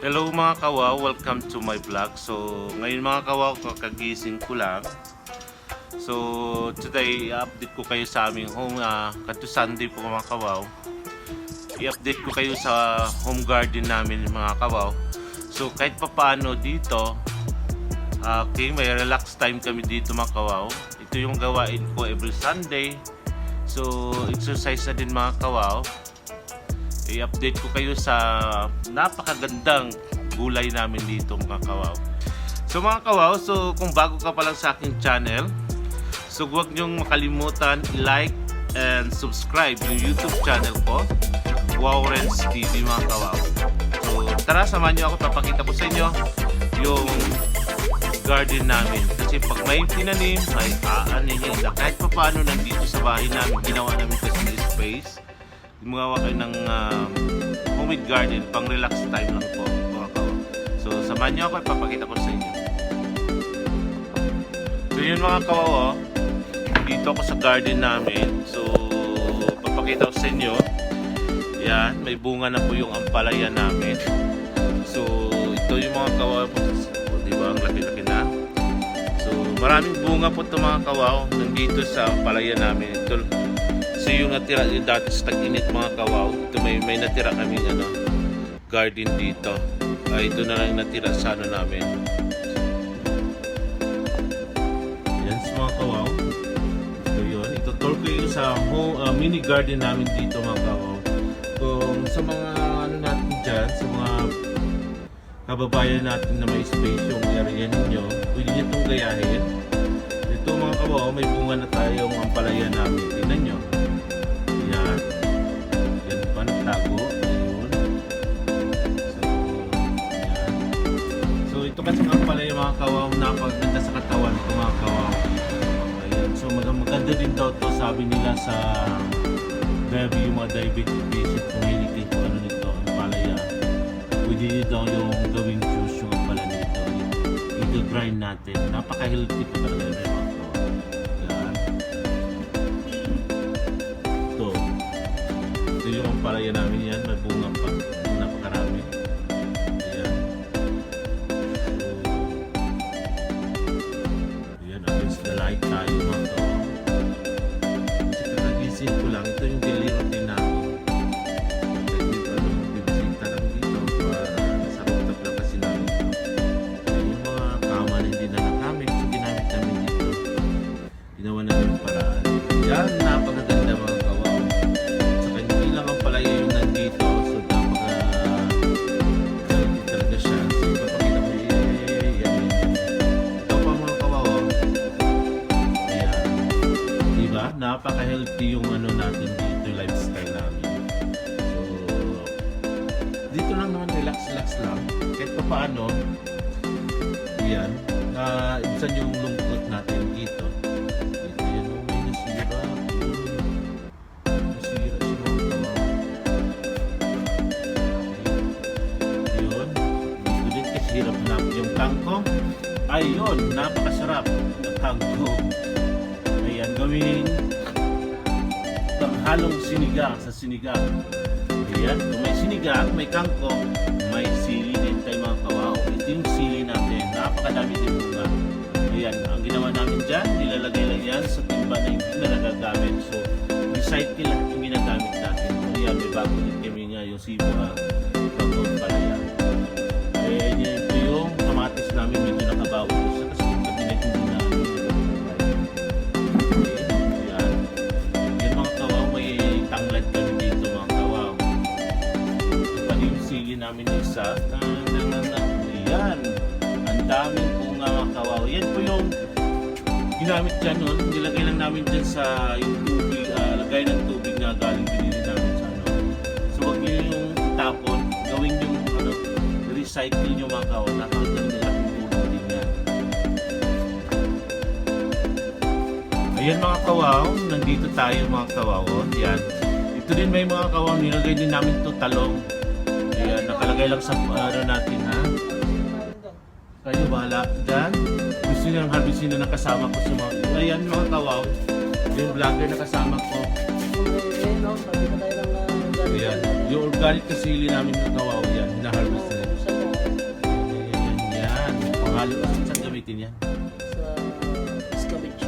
Hello mga kawaw, welcome to my vlog. So, ngayon mga kawaw, kakagising ko lang. So, today, i-update ko kayo sa aming home, uh, kato Sunday po mga kawaw. I-update ko kayo sa home garden namin mga kawaw. So, kahit pa paano dito, ah, okay, may relax time kami dito mga kawaw. Ito yung gawain ko every Sunday. So, exercise na din mga kawaw i-update ko kayo sa napakagandang gulay namin dito mga kawaw. So mga kawaw, so kung bago ka pa lang sa aking channel, so huwag niyong makalimutan i-like and subscribe yung YouTube channel ko, Wow Renz TV mga kawaw. So tara, samahan niyo ako, papakita ko sa inyo yung garden namin. Kasi pag may tinanim, may aanihin na kahit pa paano nandito sa bahay namin, ginawa namin kasi space gumawa kayo ng um, homemade garden pang relax time lang po. So samahan niyo ako ipapakita ko sa inyo. So yun mga kawa oh. Dito ako sa garden namin. So papakita ko sa inyo. Yan, may bunga na po yung ampalaya namin. So ito yung mga kawa po. So, di ba? Ang laki-laki na. So maraming bunga po ito mga kawaw nandito sa ampalaya namin. Ito, So yung natira yung dati sa tag-init mga kawaw, ito may, may natira kaming ano, garden dito. Ay, ito na lang natira sa ano namin. Yan sa mga kawaw. Ito yun. Ito tour ko yung sa home, uh, mini garden namin dito mga kawaw. Kung sa mga ano natin dyan, sa mga kababayan natin na may space yung area ninyo, pwede nyo itong gayahin. Ito mga kawaw, may bunga na tayong ampalaya namin. Tingnan nyo. Ito kasi nga pala yung mga kawaw napaganda sa katawan ito mga kawaw. Ayan. So, mag maganda din daw to sabi nila sa diabetes, yung mga diabetic patient hindi kung ano nito, ang palaya. Pwede nyo daw yung gawing juice yung pala nito. I-grind natin. Napaka-healthy pa talaga yun mga kawaw. Yan. Ito. Ito yung ampalaya namin yan. Napaka-healthy yung ano natin dito, lifestyle namin. So, dito lang naman relax-relax lang. Kahit pa paano, yan, na ibsan yung lungkot natin dito. Dito yun, may nasira. Nasira si kawawa. Yun. Din kasi hirap na yung. Ayun, napakasarap. Ang kangkong. Ayan, gawing halong sinigang sa sinigang. Ayan, kung may sinigang, may kangkong, may sili din tayo mga kawaw. Ito yung sili natin. Napakadami din bunga. Ayan, ang ginawa namin dyan, nilalagay lang yan sa timba na hindi na nagagamit. So, recycle lahat yung ginagamit natin. Ayan, may bago din kami nga yung sibo isa. Ayan. Ang daming bunga mga kawaw. Yan po yung ginamit dyan nun. Nilagay lang namin dyan sa yung tubig, ah, lagay ng tubig na galing binili namin sa ano. So wag nyo yung tapon. Gawin yung ano, recycle nyo mga kawaw. Nakakaganda nila yung. Ayan mga kawaw, nandito tayo mga kawaw. Yan. Ito din may mga kawaw, nilagay din namin to talong. Ayan, nakalagay lang sa ano natin ha. Kayo bahala dyan. Gusto niyo ng harvesting na nakasama ko sa mga... Ayan mga kawaw. Yung vlogger na kasama ko. Ayan. Yung organic na sili namin ng kawaw. Ayan, hinaharvest na yan. Ayan, ayan. Pangalan, saan gamitin yan? Sa scavenge.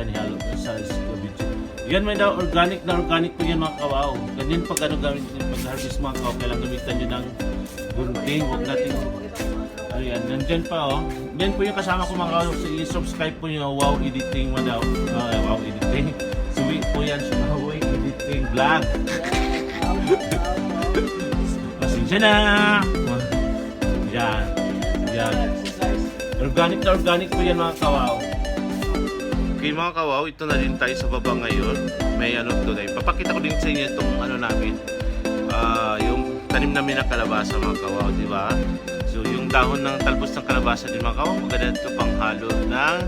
Ayan, halo na sa cabbage. Yan may daw organic na organic po yan mga kawaw. Ganyan pag ano gamit pag harvest mga kawaw, kailangan gamitan nyo ng gunting. Huwag natin Ayan, nandyan pa oh. Yan po yung kasama ko mga kawaw. So, i-subscribe po nyo Wow Editing mo daw. Ah, wow Editing. Suwi po yan Wow Editing Vlog. Pasensya na. Yan. Yan. Organic na organic po yan mga kawaw. Okay mga kawaw, ito na din tayo sa baba ngayon. May ano doon ay papakita ko din sa inyo itong ano namin. Ah, yung tanim namin na kalabasa mga kawaw, di ba? So yung dahon ng talbos ng kalabasa din mga kawaw, maganda ito pang halo ng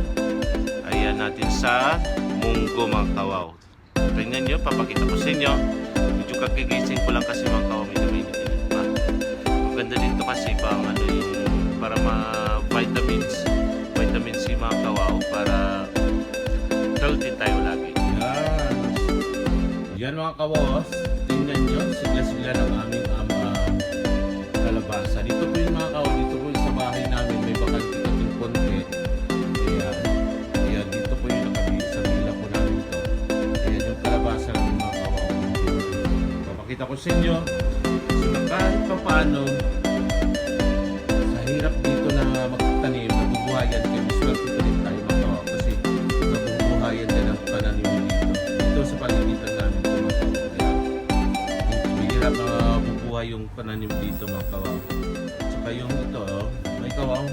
ayan natin sa munggo mga kawaw. Tingnan nyo, papakita ko sa inyo. Medyo kagigising ko lang kasi mga kawaw, medyo may. Maganda dito kasi pang ano yung para ma Yan mga kawas. Tingnan nyo. Sigla-sigla ng aming ama kalabasa. Dito po yung mga kawas. Dito po yung sa bahay namin. May bakante kaming konti. Ayan. Ayan. Dito po yung nakabili sa bila po namin to. Ayan yung kalabasa namin mga kawas. Papakita ko sa inyo. So kahit pa paano Bihirap na bubuhay yung pananim dito mga kawaw. Saka yung ito, oh, may kawaw.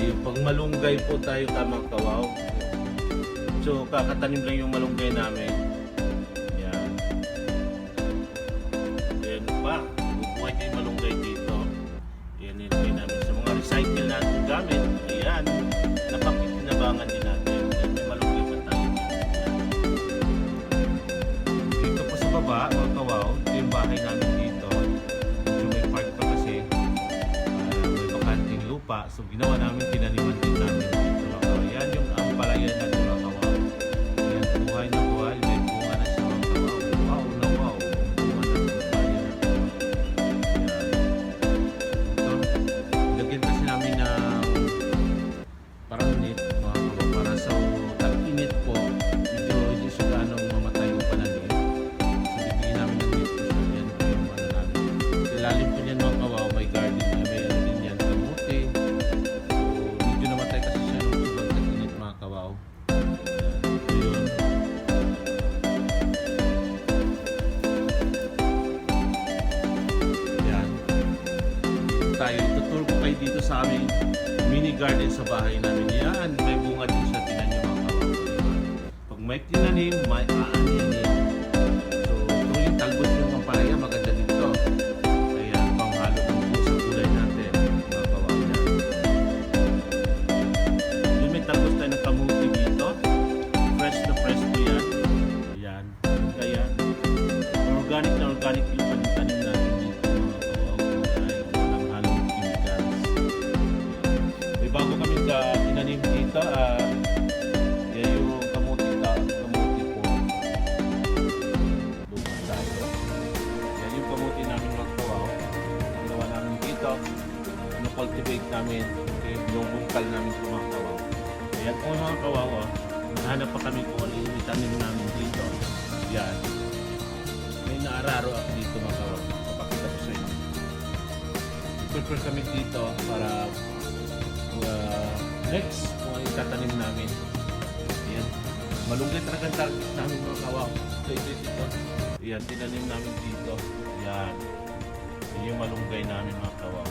Ay yung pag malunggay po tayo tamang kawaw. So kakatanim lang yung malunggay namin. Lupa. So ginawa may tinanim, may aaninin. So, ito yung talbos ng pampalaya. Maganda dito. Ayan, panghalo ng buo sa gulay natin. Mga kawaw yan. Yun, may talbos tayo ng kamuti dito. Fresh na fresh po yan. Ayan. Kaya, organic na organic dito. Ano-cultivate namin. Yung bungkal namin sa mga kawaw. Ayan po mga kawaw. Oh. Nahanap pa kami kung ano yung itanim namin dito. Yan. May naararo ako dito mga kawaw. Papakita ko sa inyo. Prepare kami dito para uh, next kung ano yung namin. Ayan. Malunggay talaga ang target namin mga kawaw. Ito, ito, ito, ito. Ayan, tinanim namin dito. Ayan. Yung malunggay namin mga kawaw.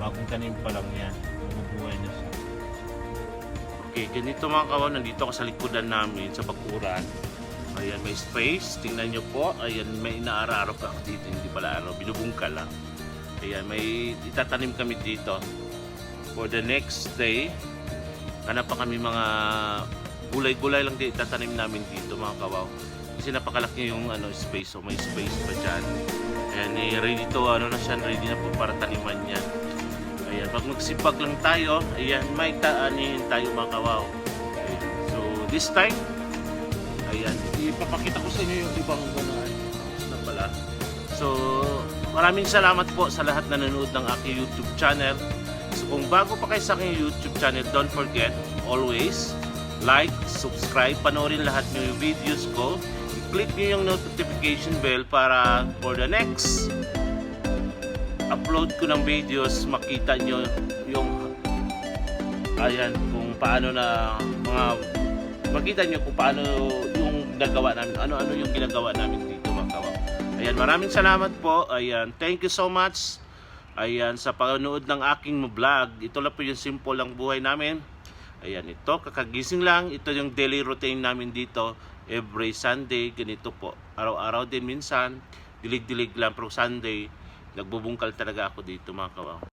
Bagong tanim pa lang yan. Mabubuhay na siya. Okay, ganito mga kawaw. Nandito ako sa likodan namin sa bakuran. Ayan, may space. Tingnan nyo po. Ayan, may inaararo ako dito. Hindi pala araw. Binubungka lang. Ayan, may itatanim kami dito. For the next day, hanap pa kami mga gulay-gulay lang din itatanim namin dito mga kawaw. Kasi napakalaki yung ano, space. So may space pa dyan. Ayan, eh, ready to, ano na siya, ready na po para taniman niya. Ayan, pag magsipag lang tayo, ayan, may taanihin tayo mga kawaw. Ayan. So, this time, ayan, ipapakita ko sa inyo yung ibang gano'n. Tapos na pala. So, maraming salamat po sa lahat na nanonood ng aking YouTube channel. So, Kung bago pa kayo sa aking YouTube channel, don't forget, always, like, subscribe, panoorin lahat ng videos ko. I-click nyo yung notification bell para for the next upload ko ng videos, makita nyo yung ayan, kung paano na mga makita nyo kung paano yung nagawa namin, ano-ano yung ginagawa namin dito mga kawaw. Ayan, maraming salamat po. Ayan, thank you so much. Ayan, sa panonood ng aking vlog. Ito lang po yung simple lang buhay namin. Ayan, ito, kakagising lang. Ito yung daily routine namin dito. Every Sunday, ganito po. Araw-araw din minsan. Dilig-dilig lang, pero Sunday, nagbubungkal talaga ako dito mga kawaw.